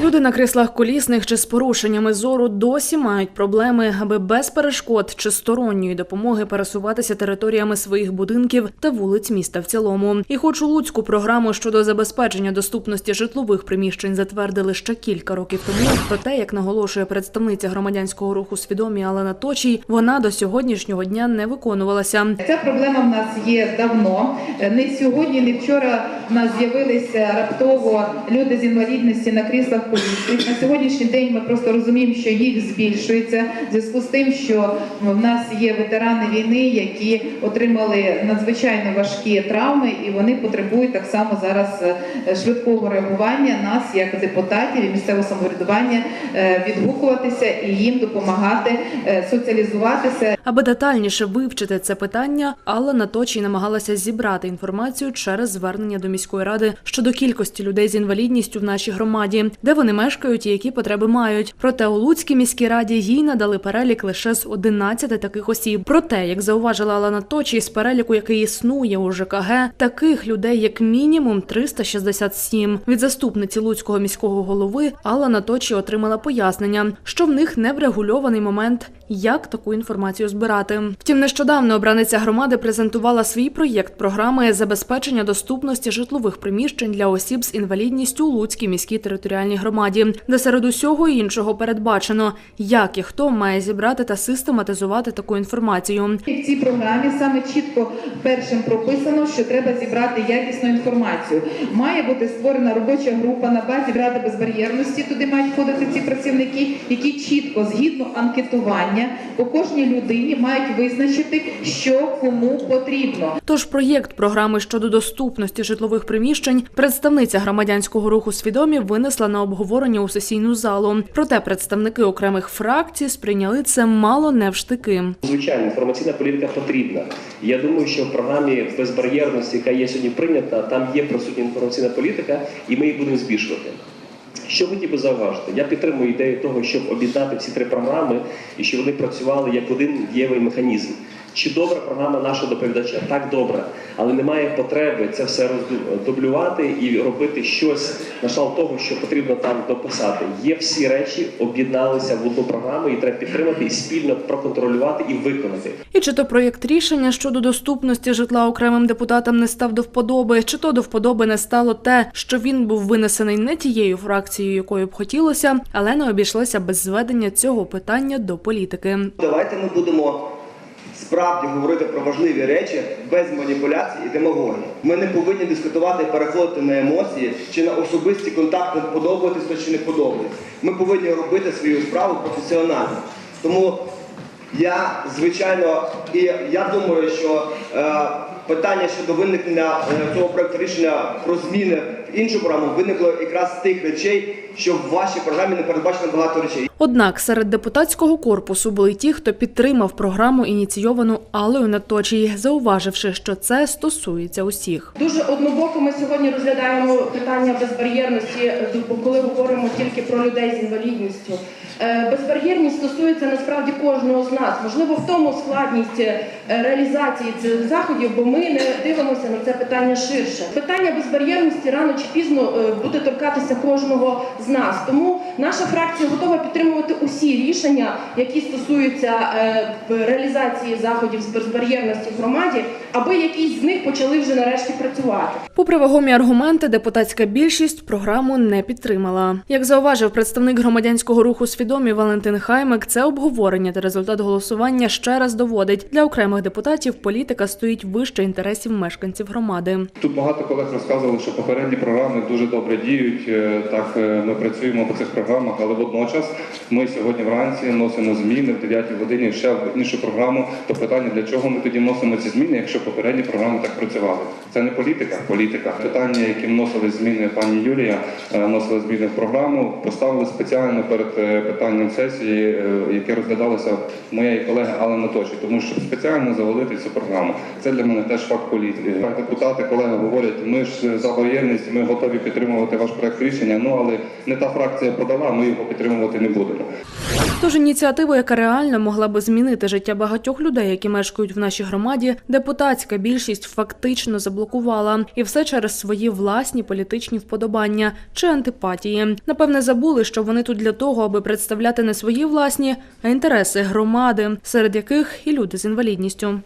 Люди на кріслах колісних чи з порушеннями зору досі мають проблеми, аби без перешкод чи сторонньої допомоги пересуватися територіями своїх будинків та вулиць міста в цілому. І хоч у Луцьку програму щодо забезпечення доступності житлових приміщень затвердили ще кілька років тому. Проте, як наголошує представниця громадянського руху свідомі Алена Точій, вона до сьогоднішнього дня не виконувалася. Ця проблема в нас є давно. Не сьогодні, не вчора в нас з'явилися раптово люди з інвалідності на кріслах На сьогоднішній день ми просто розуміємо, що їх збільшується в зв'язку з тим, що в нас є ветерани війни, які отримали надзвичайно важкі травми, і вони потребують так само зараз е, швидкого реагування нас, як депутатів і місцевого самоврядування, е, відгукуватися і їм допомагати е, соціалізуватися. Аби детальніше вивчити це питання, Алла Наточій намагалася зібрати інформацію через звернення до міської ради щодо кількості людей з інвалідністю в нашій громаді, де вони мешкають і які потреби мають. Проте у Луцькій міській раді їй надали перелік лише з 11 таких осіб. Проте, як зауважила Алла Наточій, з переліку, який існує у ЖКГ, таких людей як мінімум 367. Від заступниці Луцького міського голови Алла Наточій отримала пояснення, що в них не врегульований момент, як таку інформацію збирати. Втім, нещодавно обраниця громади презентувала свій проєкт програми забезпечення доступності житлових приміщень для осіб з інвалідністю у Луцькій міській територіальній громаді, де серед усього іншого передбачено, як і хто має зібрати та систематизувати таку інформацію. В цій програмі саме чітко першим прописано, що треба зібрати якісну інформацію. Має бути створена робоча група на базі ради безбар'єрності. Туди мають входити ці працівники, які чітко, згідно анкетування, по кожній людині мають визначити, що кому потрібно. Тож проєкт програми щодо доступності житлових приміщень представниця громадянського руху свідомі винесла на обговорення у сесійну залу. Проте представники окремих фракцій сприйняли це мало не в штики. Звичайно, інформаційна політика потрібна. Я думаю, що в програмі безбар'єрності, яка є сьогодні прийнята, там є присутня інформаційна політика, і ми її будемо збільшувати. Що хотів би зауважити? Я підтримую ідею того, щоб об'єднати всі три програми і щоб вони працювали як один дієвий механізм. Чи добра програма нашого доповідача? Так добре, але немає потреби це все роздублювати і робити щось на шал того, що потрібно там дописати. Є всі речі, об'єдналися в одну програму, і треба підтримати і спільно проконтролювати і виконати. І чи то проєкт рішення щодо доступності житла окремим депутатам не став до вподоби, чи то до вподоби не стало те, що він був винесений не тією фракцією, якою б хотілося, але не обійшлося без зведення цього питання до політики. Давайте ми будемо справді говорити про важливі речі без маніпуляцій і демагогії. Ми не повинні дискутувати і переходити на емоції чи на особисті контакти, подобатись то чи не подобатись. Ми повинні робити свою справу професіонально. Тому я, звичайно, і я думаю, що е, питання щодо виникнення е, цього проекту рішення про зміни в іншу програму виникло якраз з тих речей, що в вашій програмі не передбачено багато речей. Однак серед депутатського корпусу були ті, хто підтримав програму, ініційовану Аллою Наточій, зауваживши, що це стосується усіх. Дуже однобоко ми сьогодні розглядаємо питання безбар'єрності, коли говоримо тільки про людей з інвалідністю. Е, Безбар'єрність стосується насправді кожного з нас. Можливо, в тому складність е, реалізації цих заходів, бо ми не дивимося на це питання ширше. Питання безбар'єрності рано чи пізно е, буде торкатися кожного з нас. Тому наша фракція готова підтримувати усі рішення, які стосуються е, реалізації заходів з безбар'єрності в громаді, аби якісь з них почали вже нарешті працювати. Попри вагомі аргументи, депутатська більшість програму не підтримала. Як зауважив представник громадянського руху свідомі Валентин Хаймик, це обговорення та результат голосування ще раз доводить для окремих депутатів. Політика стоїть вище інтересів мешканців громади. Тут багато колег розказували, що попередні програми дуже добре діють. Е, Так е, ми працюємо по цих програмах, але водночас ми сьогодні вранці носимо зміни в 9 годині ще в іншу програму. То питання для чого ми тоді вносимо ці зміни, якщо попередні програми так працювали? Це не політика, політика. Питання, які вносили зміни пані Юлія, е, вносили зміни в програму, поставили спеціально перед питанням сесії, яке розглядалося моєї колеги Алли Наточі, тому що спеціально завалити цю програму. Це для мене теж факт політики. Депутати, колеги говорять, ми ж за воєнність, ми готові підтримувати ваш проект рішення. Ну але не та фракція подала, ми його підтримувати не будемо. Тож ініціатива, яка реально могла би змінити життя багатьох людей, які мешкають в нашій громаді, депутатська більшість фактично заблокувала, і все через свої власні політичні вподобання чи антипатії. Напевне, забули, що вони тут для того, аби представляти не свої власні, а інтереси громади, серед яких і люди з інвалідністю.